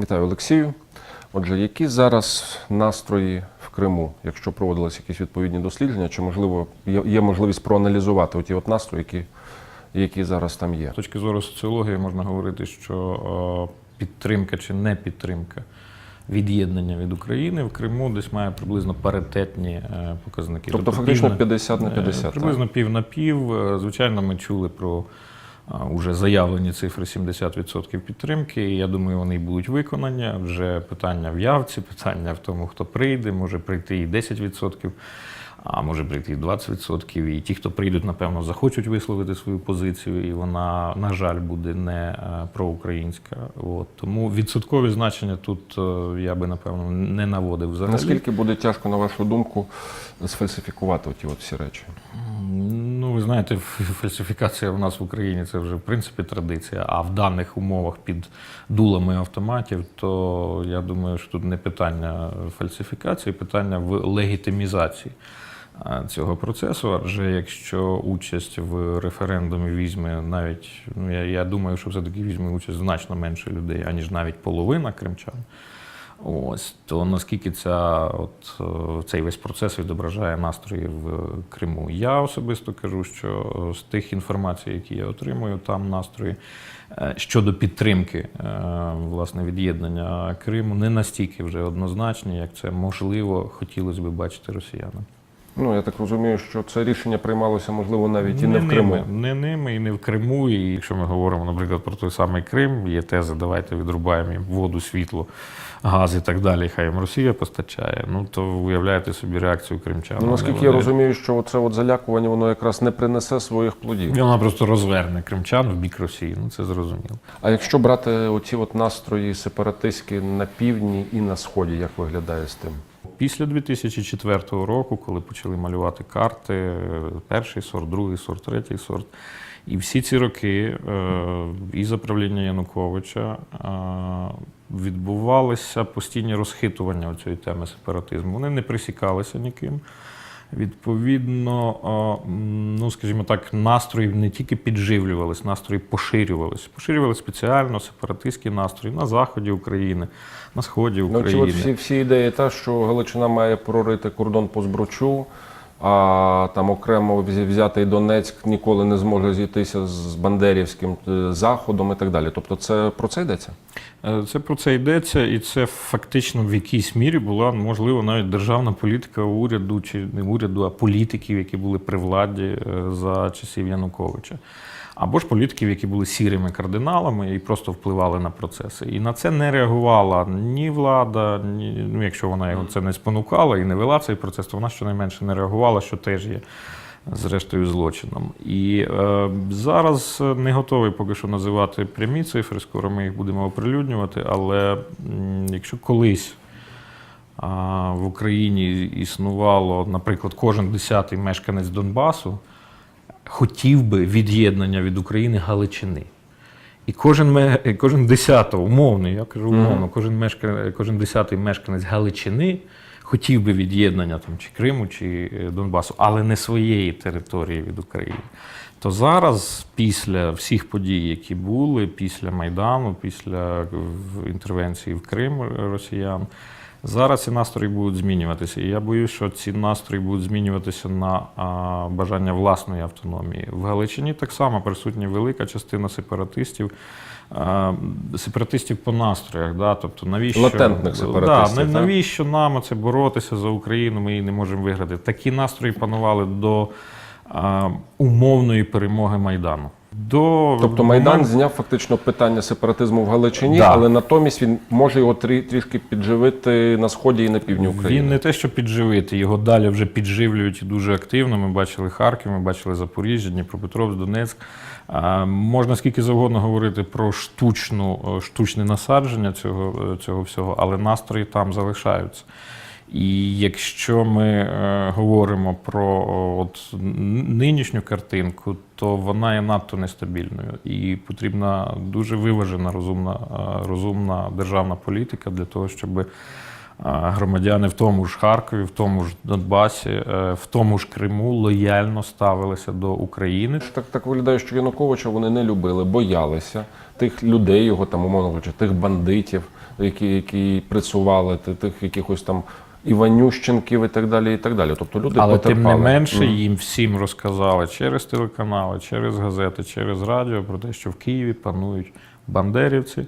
Вітаю Олексію. Отже, які зараз настрої в Криму, якщо проводились якісь відповідні дослідження, чи можливо є, можливість проаналізувати ті от настрої, які, які зараз там є? З точки зору соціології можна говорити, що е, підтримка чи не підтримка від'єднання від України в Криму десь має приблизно паритетні е, показники. Тобто фактично пів 50 на е, 50, так? Приблизно пів на пів. Е, Звичайно, ми чули про е, уже заявлені цифри 70% підтримки. І я думаю, вони будуть виконані. Вже питання в явці, питання в тому, хто прийде, може прийти і 10%. А може прийти 20%. І ті, хто прийдуть, напевно, захочуть висловити свою позицію, і вона, на жаль, буде не е, проукраїнська. От. Тому відсоткові значення тут е, я би, напевно, не наводив взагалі. Наскільки буде тяжко, на вашу думку, сфальсифікувати ті от всі речі? Ну, ви знаєте, фальсифікація в нас в Україні це вже в принципі традиція. А в даних умовах під дулами автоматів, то я думаю, що тут не питання фальсифікації, питання в легітимізації цього процесу. Адже якщо участь в референдумі візьме навіть, ну я, я думаю, що все-таки візьме участь значно менше людей, аніж навіть половина кримчан. Ось то наскільки ця от е, цей весь процес відображає настрої в Криму? Я особисто кажу, що е, з тих інформацій, які я отримую, там настрої е, щодо підтримки власне від'єднання Криму не настільки вже однозначні, як це можливо хотілося би бачити росіянам. Ну, я так розумію, що це рішення приймалося, можливо, навіть і не, в Криму. Не ними і не в Криму. І якщо ми говоримо, наприклад, про той самий Крим, є теза, давайте відрубаємо їм воду, світло, газ і так далі. Хай їм Росія постачає. Ну то уявляєте собі реакцію кримчан. Ну, наскільки я розумію, що це от залякування воно якраз не принесе своїх плодів. Вона просто розверне кримчан в бік Росії. Ну це зрозуміло. А якщо брати оці от настрої сепаратистські на півдні і на сході, як виглядає з тим? Після 2004 року, коли почали малювати карти, перший сорт, другий сорт, третій сорт. І всі ці роки е, і за правління Януковича е, відбувалися постійні розхитування цієї теми сепаратизму. Вони не присікалися ніким. Відповідно, ну скажімо так, настрої не тільки підживлювались, настрої поширювалися. Поширювали спеціально сепаратистські настрої на заході України, на сході Ну, України. чи от всі, всі ідеї та, що Галичина має прорити кордон по збручу, а там окремо взятий Донецьк ніколи не зможе зійтися з Бандерівським е, заходом і так далі. Тобто це про це йдеться? Е, Це про це йдеться, і це фактично в якійсь мірі була можливо навіть державна політика уряду, чи не уряду, а політиків, які були при владі е, за часів Януковича. Або ж політиків, які були сірими кардиналами і просто впливали на процеси. І на це не реагувала ні влада, ні ну, якщо вона його це не спонукала і не вела цей процес, то вона щонайменше не реагувала, що теж є зрештою злочином. І е, зараз не готовий поки що називати прямі цифри, скоро ми їх будемо оприлюднювати. Але якщо колись а, в Україні існувало, наприклад, кожен десятий мешканець Донбасу хотів би від'єднання від України Галичини. І кожен, кожен десятий, умовно, я кажу умовно, кожен, мешка, кожен десятий мешканець Галичини хотів би від'єднання там, чи Криму, чи е, Донбасу, але не своєї території від України. То зараз, після всіх подій, які були, після Майдану, після інтервенції в Крим росіян, зараз ці настрої будуть змінюватися. І я боюсь, що ці настрої будуть змінюватися на бажання власної автономії. В Галичині так само присутня велика частина сепаратистів. Сепаратистів по настроях, да? тобто навіщо Латентних сепаратистів, Да, так? навіщо нам це боротися за Україну? Ми її не можемо виграти. Такі настрої панували до а, умовної перемоги Майдану. До Тобто Майдан моменту- зняв фактично питання сепаратизму в Галичині, Да. але натомість він може його трі, трішки підживити на сході і на півдні України. Він не те, що підживити, його далі вже підживлюють дуже активно. Ми бачили Харків, ми бачили Запоріжжя, Дніпропетровськ, Донецьк. А, Можна скільки завгодно говорити про штучну, е, штучне насадження цього, е, цього всього, але настрої там залишаються. І якщо ми е, говоримо про от, нинішню картинку, то вона є надто нестабільною. І потрібна дуже виважена, розумна, е, розумна державна політика для того, щоб а, громадяни в тому ж Харкові, в тому ж Донбасі, е, в тому ж Криму лояльно ставилися до України. Так, так виглядає, що Януковича вони не любили, боялися. тих людей, його там, умовно кажучи, тих бандитів, які, які працювали, ти- тих якихось там Іванющенків і так далі. і так далі. Тобто люди Але потерпали. тим не менше mm. їм всім розказали через телеканали, через газети, через радіо про те, що в Києві панують бандерівці,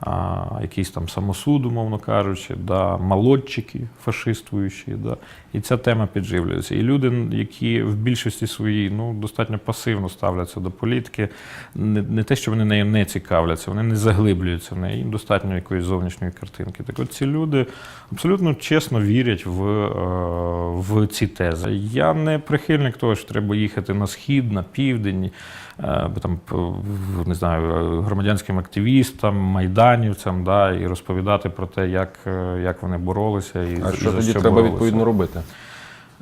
а, якийсь там самосуд, умовно кажучи, да, молодчики фашистуючі. Да, і ця тема підживлюється. І люди, які в більшості своїй ну, достатньо пасивно ставляться до політики, не, не те, що вони нею не цікавляться, вони не заглиблюються в неї, їм достатньо якоїсь зовнішньої картинки. Так от ці люди абсолютно чесно вірять в, е, в ці тези. Я не прихильник того, що треба їхати на схід, на південь, там не знаю, е, громадянським активістам, майданівцям, да, і розповідати про те, як, е, як вони боролися і А що за тоді треба боролися. відповідно робити?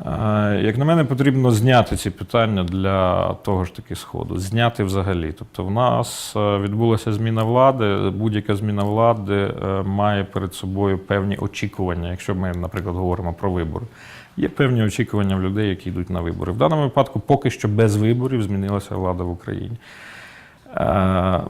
Е, Як на мене, потрібно зняти ці питання для того ж таки сходу. Зняти взагалі. Тобто, в нас е, відбулася зміна влади. Будь-яка зміна влади е, має перед собою певні очікування, якщо ми, наприклад, говоримо про вибори. Є певні очікування в людей, які йдуть на вибори. В даному випадку, поки що без виборів змінилася влада в Україні. Е,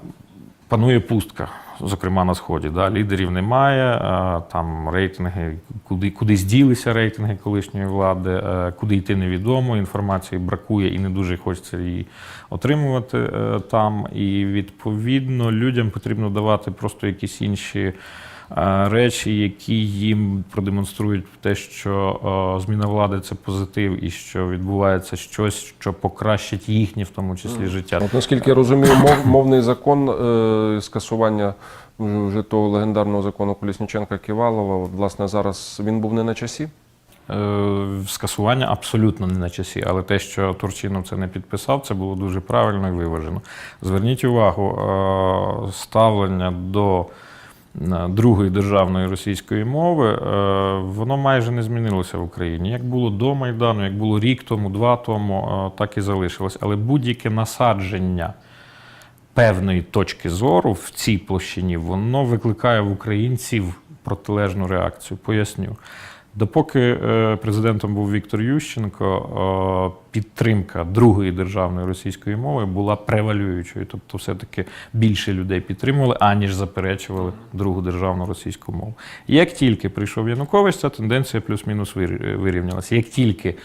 Панує пустка, зокрема на сході. Да? Лідерів немає, е, там рейтинги, куди, куди зділися рейтинги колишньої влади, е, куди йти невідомо. Інформації бракує і не дуже хочеться її отримувати там. І відповідно людям потрібно давати просто якісь інші. Речі, які їм продемонструють те, що зміна влади це позитив, і що відбувається щось, що покращить їхнє, в тому числі, життя. От наскільки я розумію, мов, мовний закон е, скасування вже, того легендарного закону Колісніченка Ківалова, власне, зараз він був не на часі. Е, Скасування абсолютно не на часі, але те, що Турчинов це не підписав, це було дуже правильно і виважено. Зверніть увагу, е, ставлення до другої державної російської мови, е, воно майже не змінилося в Україні. Як було до Майдану, як було рік тому, два тому, е, так і залишилось. Але будь-яке насадження певної точки зору в цій площині, воно викликає в українців протилежну реакцію. Поясню. Допоки е, президентом був Віктор Ющенко, е, підтримка другої державної російської мови була превалюючою. Тобто, все-таки більше людей підтримували, аніж заперечували другу державну російську мову. Як тільки прийшов Янукович, ця тенденція плюс-мінус вирівнялася. Як тільки е,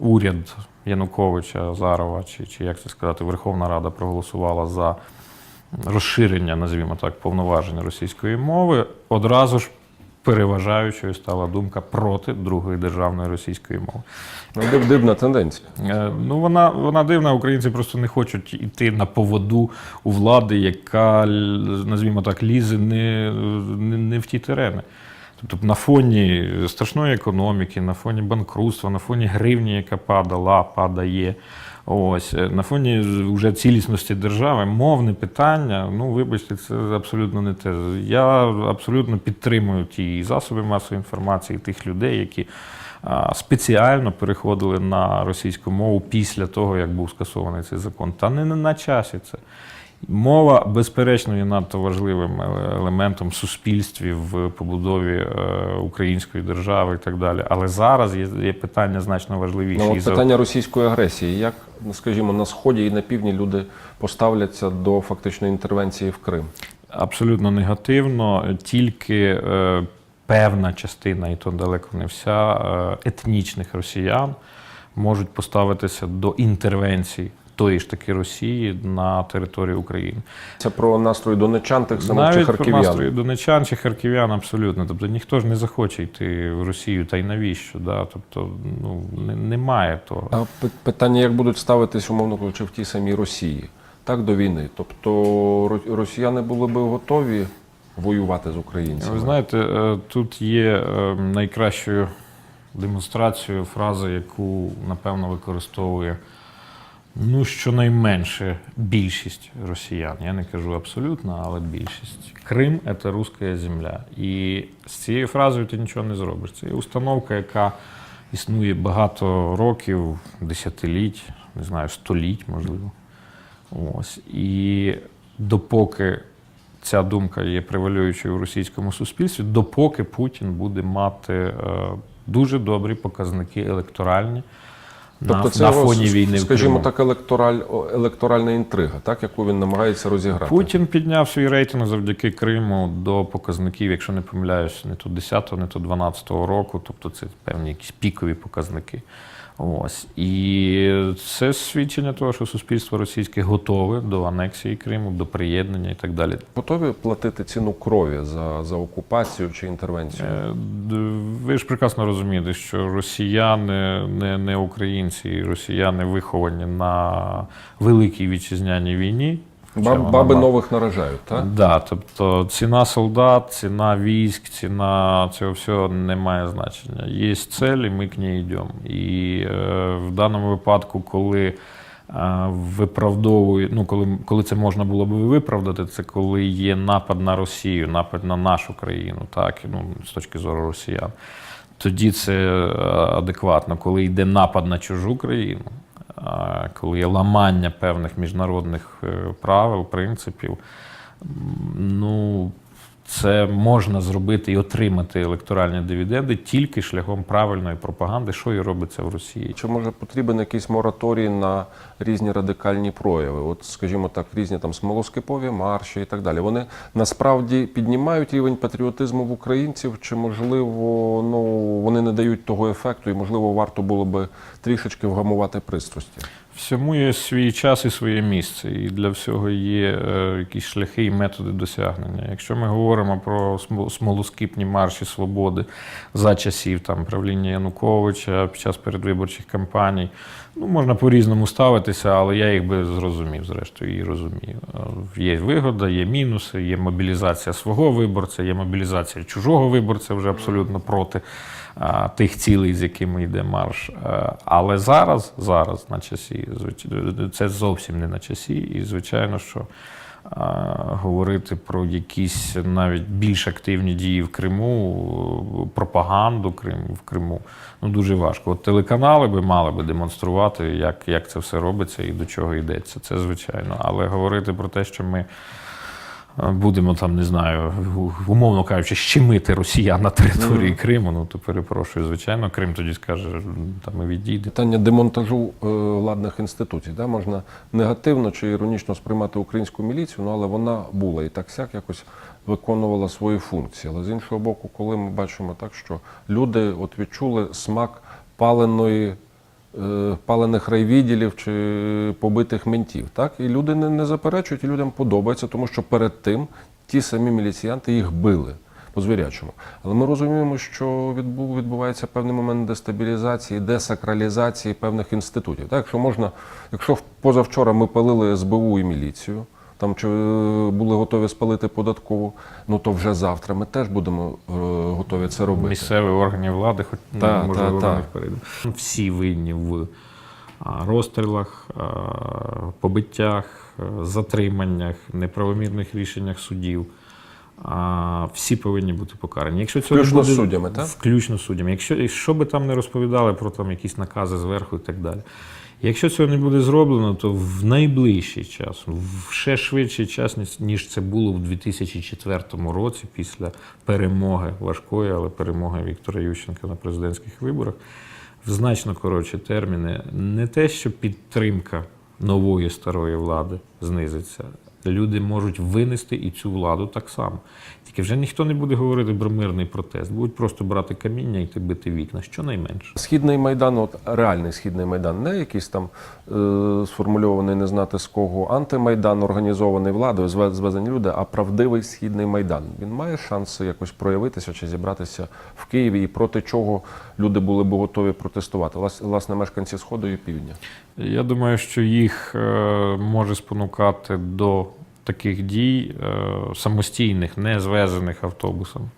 уряд Януковича, Азарова, чи, чи як це сказати, Верховна Рада проголосувала за розширення, називаємо так, повноважень російської мови, одразу ж переважаючою стала думка проти другої державної російської мови. Ну, див- дивна тенденція. Е, Ну, вона, вона дивна. Українці просто не хочуть йти на поводу у влади, яка, назвімо так, лізе не, не, не в ті терени. Тобто на фоні страшної економіки, на фоні банкрутства, на фоні гривні, яка падала, падає. Ось е, на фоні вже цілісності держави, мовне питання. Ну, вибачте, це абсолютно не те. Я абсолютно підтримую ті засоби масової інформації, тих людей, які спеціально переходили на російську мову після того, як був скасований цей закон. Та не на часі це. Мова, безперечно, є надто важливим елементом в суспільстві в побудові е, української держави і так далі. Але зараз є, питання значно важливіші. Ну, от питання російської агресії. Як, скажімо, на сході і на півдні люди поставляться до фактичної інтервенції в Крим? Абсолютно негативно, тільки е, певна частина, і то далеко не вся, е, етнічних росіян можуть поставитися до інтервенцій тої ж таки Росії на території України. Це про настрої донечан, тих самих чи Навіть про харків'ян. настрої донечан чи харків'ян абсолютно. Тобто ніхто ж не захоче йти в Росію, та й навіщо? Да? Тобто ну, немає того. А питання, як будуть ставитись, умовно кажучи, в тій самій Росії, так до війни. Тобто росіяни були би готові воювати з українцями. Ви знаєте, е, тут є е, найкращою демонстрацією фрази, яку напевно використовує ну, щонайменше більшість росіян. Я не кажу абсолютно, але більшість. Крим це руська земля. І з цією фразою ти нічого не зробиш. Це є установка, яка існує багато років, десятиліть, не знаю, століть, можливо. Ось. І допоки ця думка є превалюючою у російському суспільстві, допоки Путін буде мати е, дуже добрі показники електоральні, Тобто на, це на фоні війни. в скажімо Криму. так, електораль, електоральна інтрига, так, яку він намагається розіграти. Путін підняв свій рейтинг завдяки Криму до показників, якщо не помиляюсь, не то 10-го, не то 12-го року, тобто це певні якісь пікові показники. Ось. І це свідчення того, що суспільство російське готове до анексії Криму, до приєднання і так далі. Готові платити ціну крові за, за окупацію чи інтервенцію? Е, Ви ж прекрасно розумієте, що росіяни не, не українці, росіяни виховані на великій вітчизняній війні. Баб, баби нових нарожають, так? Да, тобто ціна солдат, ціна військ, ціна цього всього не має значення. Є цель, і ми к ній йдемо. І е, в даному випадку, коли е, виправдовують, ну коли, коли це можна було б виправдати, це коли є напад на Росію, напад на нашу країну, так, ну, з точки зору росіян. Тоді це е, адекватно, коли йде напад на чужу країну, коли є ламання певних міжнародних е, правил, принципів, ну, це можна зробити і отримати електоральні дивіденди тільки шляхом правильної пропаганди, що і робиться в Росії. Чи може потрібен якийсь мораторій на різні радикальні прояви? От, скажімо так, різні там смолоскипові марші і так далі. Вони насправді піднімають рівень патріотизму в українців, чи можливо ну вони не дають того ефекту, і можливо варто було би трішечки вгамувати пристрасті? Всьому є свій час і своє місце, і для всього є е, якісь шляхи і методи досягнення. Якщо ми говоримо про смолоскіпні марші свободи за часів там правління Януковича під час передвиборчих кампаній, ну можна по-різному ставитися, але я їх би зрозумів, зрештою, і розумію. Е, Є вигода, є мінуси, є мобілізація свого виборця, є мобілізація чужого виборця вже абсолютно проти а, тих цілей, з якими йде марш. А, Але зараз, зараз на часі, це зовсім не на часі, і звичайно, що говорити про якісь навіть більш активні дії в Криму, пропаганду Криму в Криму, ну дуже важко. От телеканали би мали би демонструвати, як, як це все робиться і до чого йдеться. Це звичайно. Але говорити про те, що ми будемо там, не знаю, умовно кажучи, щемити росіян на території Криму, ну то перепрошую, звичайно, Крим тоді скаже, там і відійде. Питання демонтажу е, владних інституцій. Да? Можна негативно чи іронічно сприймати українську міліцію, ну, але вона була і так сяк якось виконувала свої функції. Але з іншого боку, коли ми бачимо так, що люди от відчули смак паленої. Е, Палених райвідділів чи побитих ментів, так і люди не, не заперечують, і людям подобається, тому що перед тим ті самі міліціянти їх били по звірячому. Але ми розуміємо, що відбув відбувається певний момент дестабілізації, десакралізації певних інститутів. Так, якщо можна, якщо позавчора ми палили СБУ і міліцію, там чи е, були готові спалити податкову, ну то вже завтра ми теж будемо е, готові це робити. Місцеві органи влади, хоч ну, Та, можливо, та, та. їх перейдемо. Всі винні в розстрілах, побиттях, затриманнях, неправомірних рішеннях судів. А, всі повинні бути покарані. Якщо цього Включно буде, з суддями, так? Включно з суддями. Якщо що би там не розповідали про там якісь накази зверху і так далі. Якщо цього не буде зроблено, то в найближчий час, в ще швидший час, ніж- це було в 2004 році, після перемоги важкої, але перемоги Віктора Ющенка на президентських виборах, в значно коротші терміни, не те, що підтримка нової старої влади знизиться. Люди можуть винести і цю владу так само. Тільки вже ніхто не буде говорити про мирний протест, будуть просто брати каміння і бити вікна, щонайменше. Східний майдан, от реальний східний майдан, не якийсь там е, сформульований не знати з кого антимайдан, організований владою, зве- звезені люди, а правдивий східний майдан. Він має шанси якось проявитися чи зібратися в Києві, і проти чого люди були б готові протестувати. Власне, мешканці сходу і півдня. Я думаю, що їх е, може спонукати до таких дій е, самостійних, не звезених автобусом.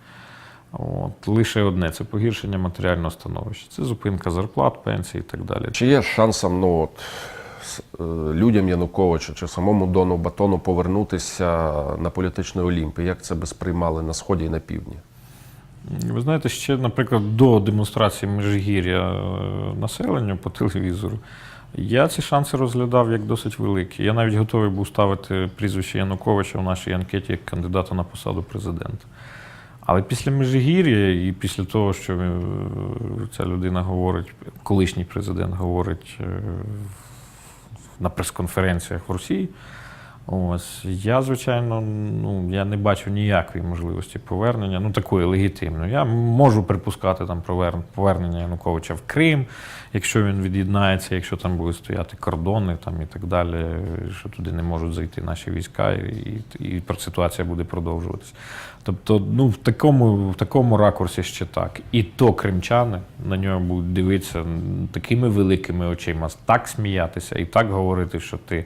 От. Лише одне це погіршення матеріального становища. Це зупинка зарплат, пенсій і так далі. Чи є шансом ну, от, е, людям Януковича чи самому Дону Батону повернутися на політичний Олімп? І Як це би сприймали на сході і на півдні? Ви знаєте, ще, наприклад, до демонстрації Межигір'я населенню по телевізору, я ці шанси розглядав як досить великі. Я навіть готовий був ставити прізвище Януковича в нашій анкеті як кандидата на посаду президента. Але після Межигір'я і після того, що е, ця людина говорить, колишній президент говорить е, на прес-конференціях в Росії, ось я, звичайно, ну я не бачу ніякої можливості повернення, ну такої легітимної. Я можу припускати там повернення Януковича в Крим, якщо він від'єднається, якщо там будуть стояти кордони там і так далі, що туди не можуть зайти наші війська, і, і, ситуація буде продовжуватися. Тобто, ну в такому, в такому ракурсі ще так. І то кримчани на нього будуть дивитися такими великими очима, так сміятися і так говорити, що ти.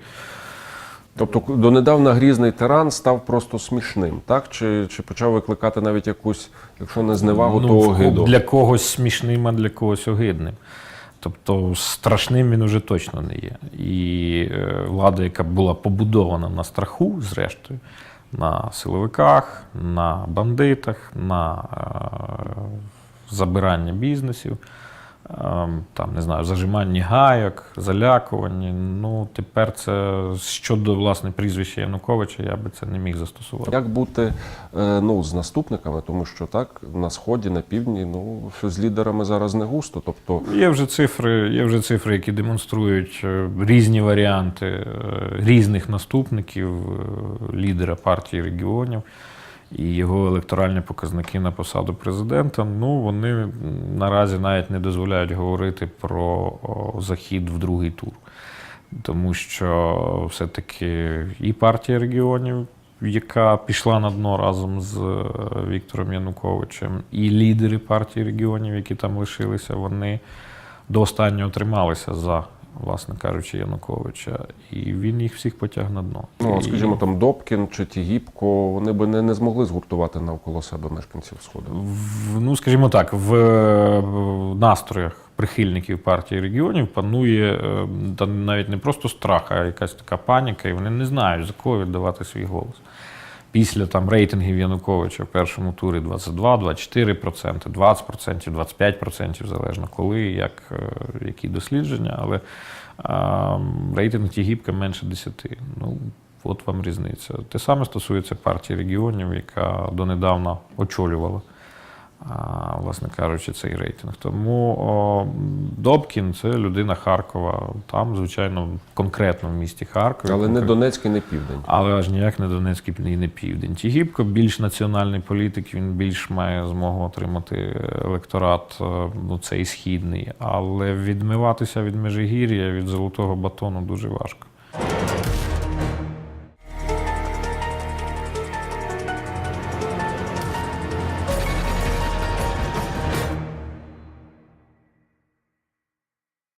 Тобто донедавна грізний тиран став просто смішним, так? Чи, чи почав викликати навіть якусь, якщо не зневагу, то Ну, ко- огиду? для когось смішним, а для когось огидним. Тобто страшним він уже точно не є. І е, влада, яка була побудована на страху, зрештою, на силовиках, на бандитах, на е, забиранні бізнесів, там, не знаю, зажиманні гайок, залякуванні. Ну, тепер це щодо власне прізвища Януковича, я би це не міг застосувати. Як бути е, ну, з наступниками, тому що так на сході, на півдні, ну з лідерами зараз не густо. Тобто, Є вже цифри, є вже цифри, які демонструють е, різні варіанти е, різних наступників лідера партії регіонів і його електоральні показники на посаду президента. Ну вони наразі навіть не дозволяють говорити про захід в другий тур. Тому що все-таки і партія регіонів, яка пішла на дно разом з е, Віктором Януковичем, і лідери партії регіонів, які там лишилися, вони до останнього трималися за, власне кажучи, Януковича. І він їх всіх потяг на дно. ну, І- скажімо, там Добкін чи Тігіпко, вони би не, не змогли згуртувати навколо себе мешканців Сходу. В, ну, скажімо так, в, е, в настроях прихильників партії регіонів панує е, та навіть не просто страх, а якась така паніка, і вони не знають, за кого віддавати свій голос. Після там рейтингів Януковича в першому турі 22, 24%, 20%, 25%, залежно коли, як, е, які дослідження, але а, рейтинг Тігіпка менше 10. Ну, от вам різниця. Те саме стосується партії регіонів, яка донедавна очолювала, власне кажучи, цей рейтинг. Тому о, Добкін це людина Харкова. Там, звичайно, конкретно в місті Харкові. Але не Донецьк і не Південь. але аж ніяк не Донецький і не Південь. Тігіпко більш національний політик, він більш має змогу отримати електорат, е, ну цей східний. Але відмиватися від Межигір'я, від золотого батону дуже важко.